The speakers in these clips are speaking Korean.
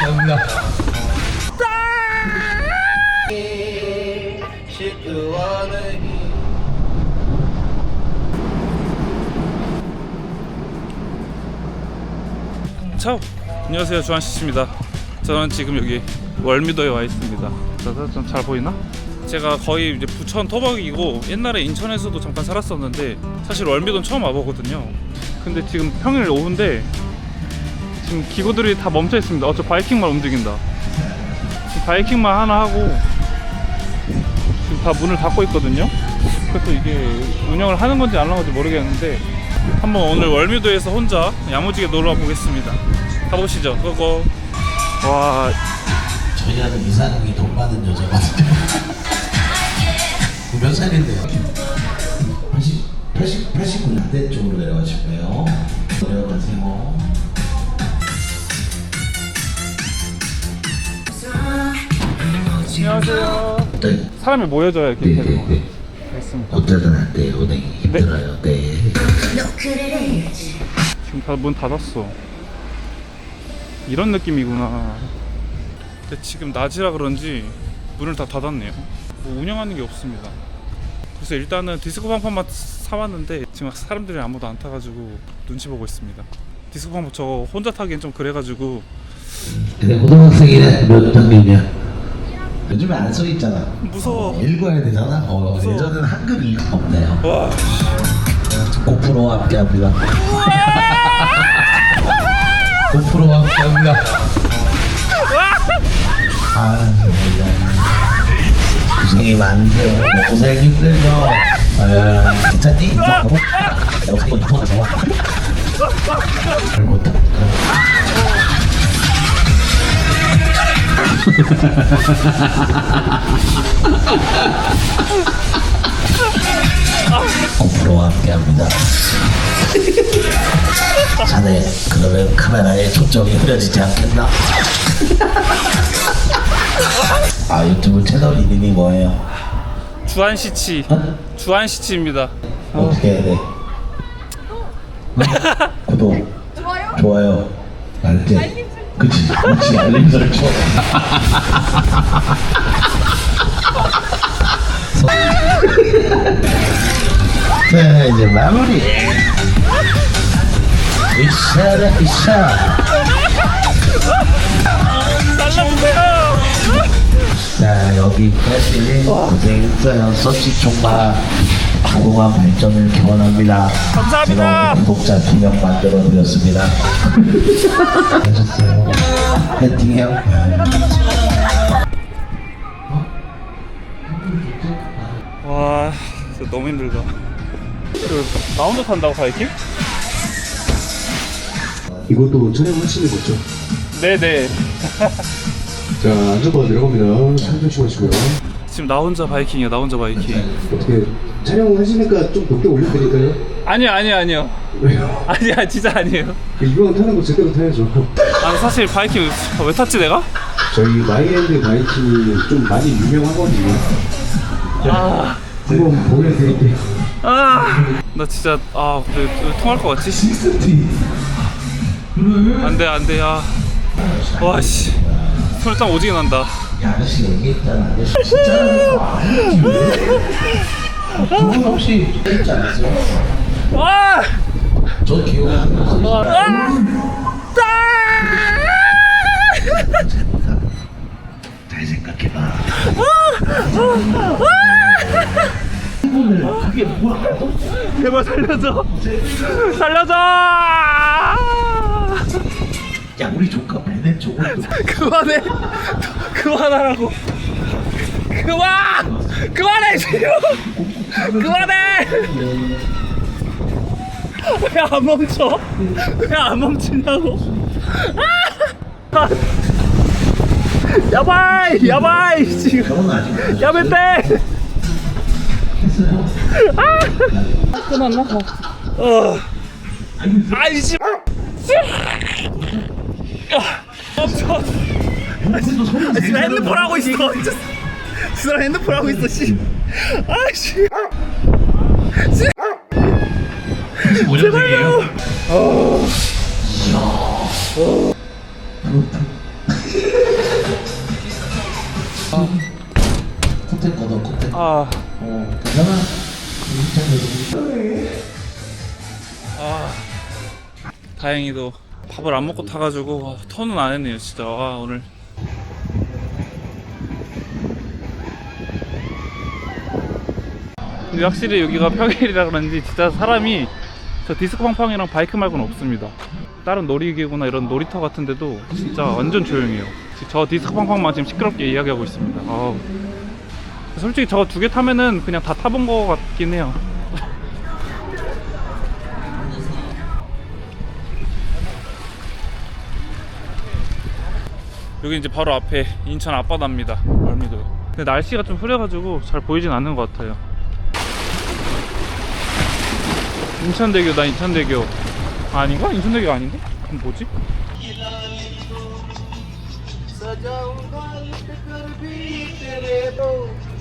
감사합니다. 차오 안녕하세요 주한씨입니다 저는 지금 여기 월미도에 와 있습니다 좀잘 보이나? 제가 거의 이제 부천 토박이고 옛날에 인천에서도 잠깐 살았었는데 사실 월미도는 처음 와보거든요 근데 지금 평일 오후인데 지금 기구들이 다 멈춰 있습니다 어 저 바이킹만 움직인다 바이킹만 하나 하고 지금 다 문을 닫고 있거든요 그래서 이게 운영을 하는 건지 안 하는 건지 모르겠는데 한번 오늘 월미도에서 혼자 야무지게 놀러 보겠습니다. 가보시죠. 고고. 와, 저희는 이상형이 돈 많은 여자거든요. 몇 살인데요? 80, 80, 89년 대 쪽으로 내려가실까요? 내려가세요. 안녕하세요. 네, 사람이 모여져야 이렇게 네, 되는 네, 거 네. 알겠습니다. 운전할 때 운행이 힘들어요. 네. 지금 다 문 닫았어. 이런 느낌이구나. 근데 지금 낮이라 그런지 문을 다 닫았네요. 뭐 운영하는 게 없습니다. 그래서 일단은 디스코 방판만 사왔는데 지금 사람들이 아무도 안 타가지고 눈치 보고 있습니다. 디스코 방판 저 혼자 타기엔 좀 그래가지고 근데 고등학생이네 몇 학년이야? 요즘에 안써 있잖아. 무서워. 읽어야 되잖아. 어, 무서워. 예전에는 한글이 없네요. 와 고프로와 함께합니다. 고프로와 함께합니다. 아, 진짜. 고생이 많으세요. 고생 힘들죠. 아유, 괜찮니? 바로 내가 한번 통화서 와. 못하 고프로와 함께합니다. 자네 그러면 카메라에 초점이 흐려지지 않겠나? 아 유튜브 채널 이름이 뭐예요? 주한시치 어? 주한시치입니다. 어떻게 해야 돼? 구독 좋아요? 좋아요 알지? 그치. 그치. 알림 설정. 네 이제 마무리. 으쌰 날라보세요. 자 여기까지 고생했어요. 서치 총괄 무궁한 발전을 기원합니다 감사합니다. 제가 구독자 두 명 만들어 드렸습니다 하셨어요 팬팅해요 와 진짜 너무 힘들다. 그, 나 혼자 탄다고 바이킹? 이것도 촬영하시는 거죠? 네네. 자, 안전바 내려갑니다. 참 조심하시고요. 지금 나 혼자 바이킹이야. 나 혼자 바이킹. 어떻게 촬영하시니까 좀 높게 올려드릴까요? 아니요 아니요 아니요. 왜요? 아니야 진짜 아니에요. 이왕 타는 거 제대로 타야죠. 아 사실 바이킹 왜 탔지 내가? 저희 마이랜드 바이킹이 좀 많이 유명하거든요. 아, 한번 보여드릴게요. 아, 나 진짜 아 근데 통할 것 같지? 안돼 안돼 아, 와씨 솔땀 오지게 난다. 야, 아저씨 얘기했잖아 아저씨 진짜라는 거 아니지 왜 두분 혹시 있지 않으세요? 와, 저 기억나는 거잘 생각해봐. 그게 뭐야 제발 살려줘, 살려줘. 야 우리 조카 베넷 저것도 그만해, 그만하라고. 그만, 그만해 지금. 그만해. 왜 안 멈춰? 왜 안 멈추냐고? 아! 야바이, 야바이 지금. 빼. 아! 끝났나? 어. 아이 씨. 아, 멈춰. 아, 씨, 나 핸드폰 하고 있어. 사람 핸드폰 하고 있어. 씨. 아씨. 제발요. 코튼 걷어 코튼 아, 어 괜찮아 아 다행히도 밥을 안 먹고 타가지고 와, 턴은 안 했네요 진짜 와 오늘 근데 확실히 여기가 평일이라 그런지 진짜 사람이 저 디스코 팡팡이랑 바이크 말고는 없습니다 다른 놀이기구나 이런 놀이터 같은 데도 진짜 완전 조용해요 저 디스코 팡팡만 지금 시끄럽게 이야기하고 있습니다 아우. 솔직히 저거 두 개 타면은 그냥 다 타본 거 같긴 해요 여기 이제 바로 앞에 인천 앞바다입니다. 월미도요. 근데 날씨가 좀 흐려가지고 잘 보이진 않는 것 같아요. 인천대교다 인천대교. 아, 아닌가? 인천대교 아닌데? 그럼 뭐지?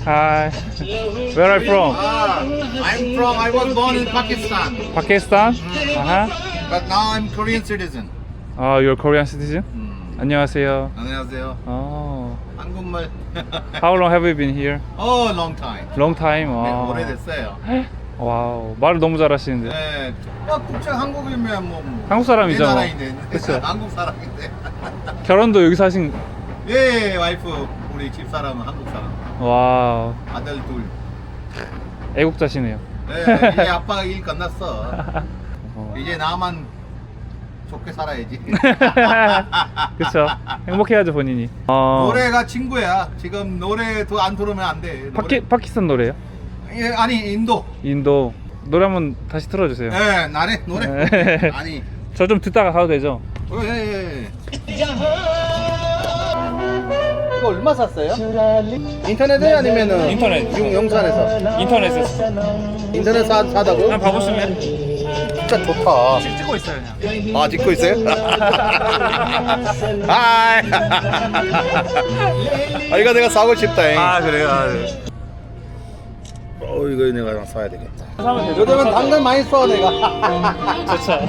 Hi. Where are you from? I'm from, I was born in Pakistan, Pakistan? Uh-huh. but now I'm Korean citizen. Oh, you're Korean citizen? 안녕하세요. 안녕하세요. Oh. 한국말. How long have you been here? oh, long time. Long time. 네, 와. 오래됐어요. 와우. 말을 너무 잘하시는데. 네. 뭐 국적 한국이면 뭐. 뭐 한국 사람이죠. 내 나라인데. 그쵸. 한국 사람인데. 결혼도 여기서 하신 예, 와이프 우리 집 사람은 한국 사람. 와우. 아들 둘. 애국자시네요. 네, 이제 아빠가 일 끝났어. 어. 이제 나만 좋게 살아야지. 그쵸. 행복해야죠, 본인이. 어. 노래가 친구야. 지금 노래도 안 들으면 안 돼. 파키, 파키스탄 노래요? 예, 아니 인도. 인도. 노래 한번 다시 틀어주세요. 예, 나네 노래. 네. 아니. 저 좀 듣다가 가도 되죠? 어, 예, 예. 이거 얼마 샀어요? 인터넷에 아니면은 인터넷. 용, 용산에서 인터넷에서. 인터넷 사, 사다고? 한번 봐보실래요? 진짜 좋다. 찍고 있어요, 그냥. 아 찍고 있어요? 하이. 아 이거 내가 사고 싶다. 잉. 그래요? 어 이거 내가 사야 되겠다. 사면 되죠? 요즘은 당근 많이 써 내가. 좋죠.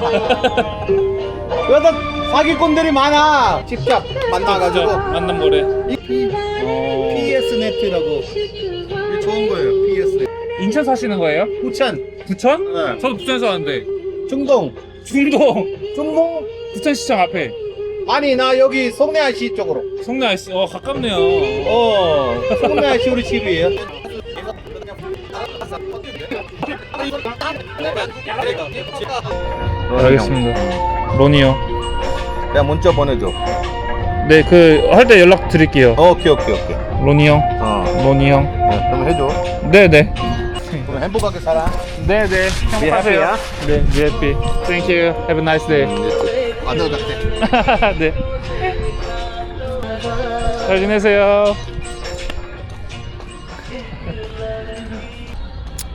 요즘 사기꾼들이 많아. 직접 만나가지고. 만남 노래. 이 P, 어... PS 네트라고. 이거 좋은 거예요. PS 네트. 인천 사시는 거예요? 부천, 부천? 네. 저도 부천에서 왔는데. 중동, 중동. 중동. 부천시청 앞에. 아니 나 여기 쪽으로. 송내 아저씨, 어, 가깝네요. 어, 송내아시 우리 집이에요. 알겠습니다. 로니요. 내가 문자 보내줘. 네, 그 할 때 연락 드릴게요. 오케이 오케이 오케이. 로니 형, 어, 로니 형. 네, 그럼 해줘. 네, 네. 그럼 행복하게 살아. 네, 네. 행복하세요. 네, be happy. Thank you. Have a nice day. 안녕 같아. 네. 잘 지내세요.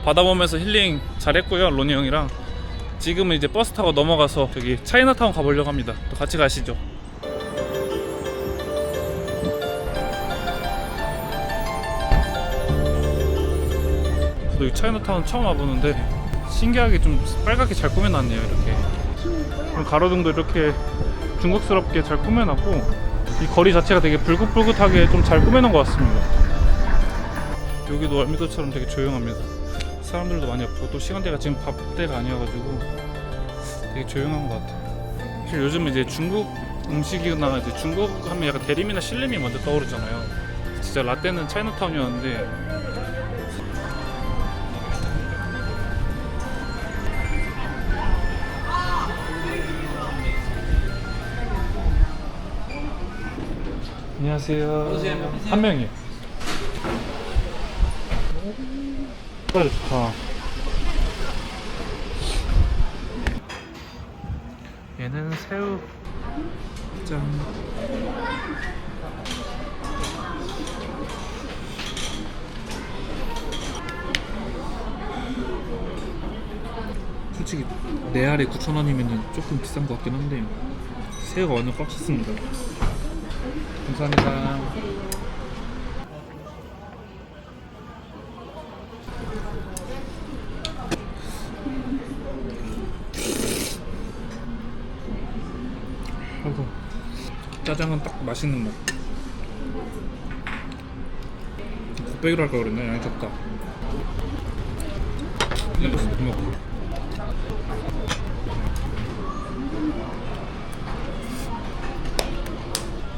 바다 보면서 힐링 잘했고요, 로니 형이랑. 지금은 이제 버스 타고 넘어가서 저기 차이나타운 가보려고 합니다. 또 같이 가시죠. 저도 이 차이나타운 처음 와보는데 신기하게 좀 빨갛게 잘 꾸며놨네요, 이렇게. 가로등도 이렇게 중국스럽게 잘 꾸며놨고 이 거리 자체가 되게 불긋불긋하게 좀 잘 꾸며놓은 것 같습니다. 여기도 월미도처럼 되게 조용합니다. 사람들도 많이 없고 또 시간대가 지금 밥 때가 아니어가지고 되게 조용한 것 같아요. 사실 요즘 이제 중국 음식이나 이제 중국 하면 약간 대림이나 신림이 먼저 떠오르잖아요. 진짜 라떼는 차이나타운이었는데 안녕하세요. 한 명이요. 빨리 좋다. 얘는 새우. 짠. 솔직히 네 알에 9,000원이면 조금 비싼 것 같긴 한데 새우가 완전 꽉 찼습니다. 감사합니다. 아이고 짜장은 딱 맛있는 맛. 곱빼기로 할까 그랬네. 양이 적다. 이거 못 먹고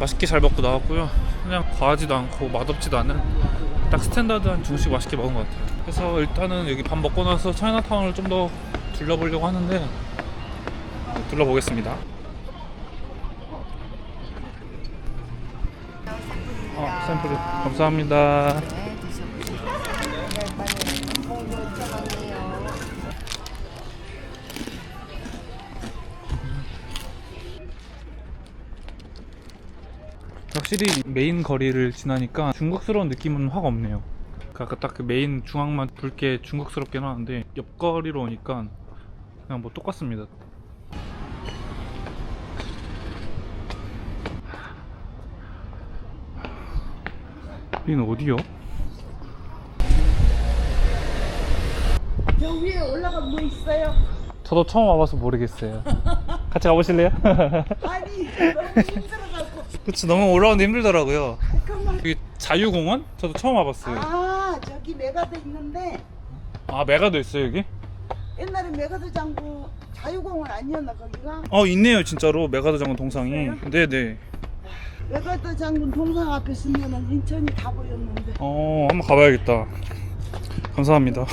맛있게 잘 먹고 나왔고요. 그냥 과하지도 않고 맛없지도 않은 딱 스탠다드한 중식 맛있게 먹은 것 같아요. 그래서 일단은 여기 밥 먹고 나서 차이나타운을 좀 더 둘러보려고 하는데 둘러보겠습니다 아, 샘플 감사합니다 확실히 메인 거리를 지나니까 중국스러운 느낌은 확 없네요. 그 아까 딱 그 메인 중앙만 붉게 중국스럽긴 하는데 옆거리로 오니까 그냥 뭐 똑같습니다. 여기는 어디요? 저 위에 올라가 뭐 있어요? 저도 처음 와봐서 모르겠어요. 같이 가보실래요? 아니 너무 힘들어갖고 그치 너무 올라오는데 힘들더라고요. 잠깐만 여기 자유공원? 저도 처음 와봤어요. 아 저기 메가드 있는데 아 메가도 있어요 여기? 옛날에 메가드 장구 자유공원 아니었나 거기가? 어 있네요 진짜로 메가드 장군 동상이. 네네. 메가드 장군 동상 앞에 서면은 인천이 다 보였는데 어 한번 가봐야겠다. 감사합니다.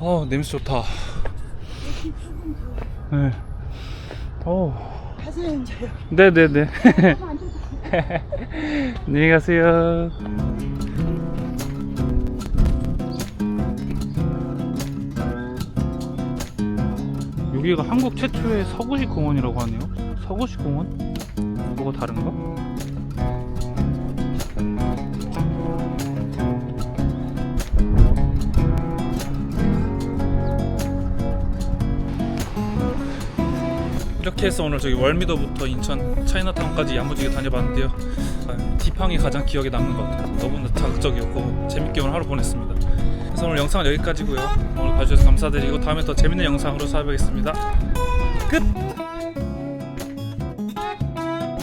어 냄새 좋다. 여기 조금 더 네. 어. 가세요 이제요 네네네. 조금 앉아서 안녕히 가세요. 여기가 한국 최초의 서구식 공원이라고 하네요. 서구식 공원? 뭐가 다른가? 이렇게 해서 오늘 저기 월미도부터 인천 차이나타운까지 야무지게 다녀봤는데요. 아, 디팡이 가장 기억에 남는 것 같아요. 너무나 자극적이었고 재밌게 오늘 하루 보냈습니다. 그래서 오늘 영상은 여기까지고요. 오늘 봐주셔서 감사드리고 다음에 더 재밌는 영상으로 찾아뵙겠습니다. 끝!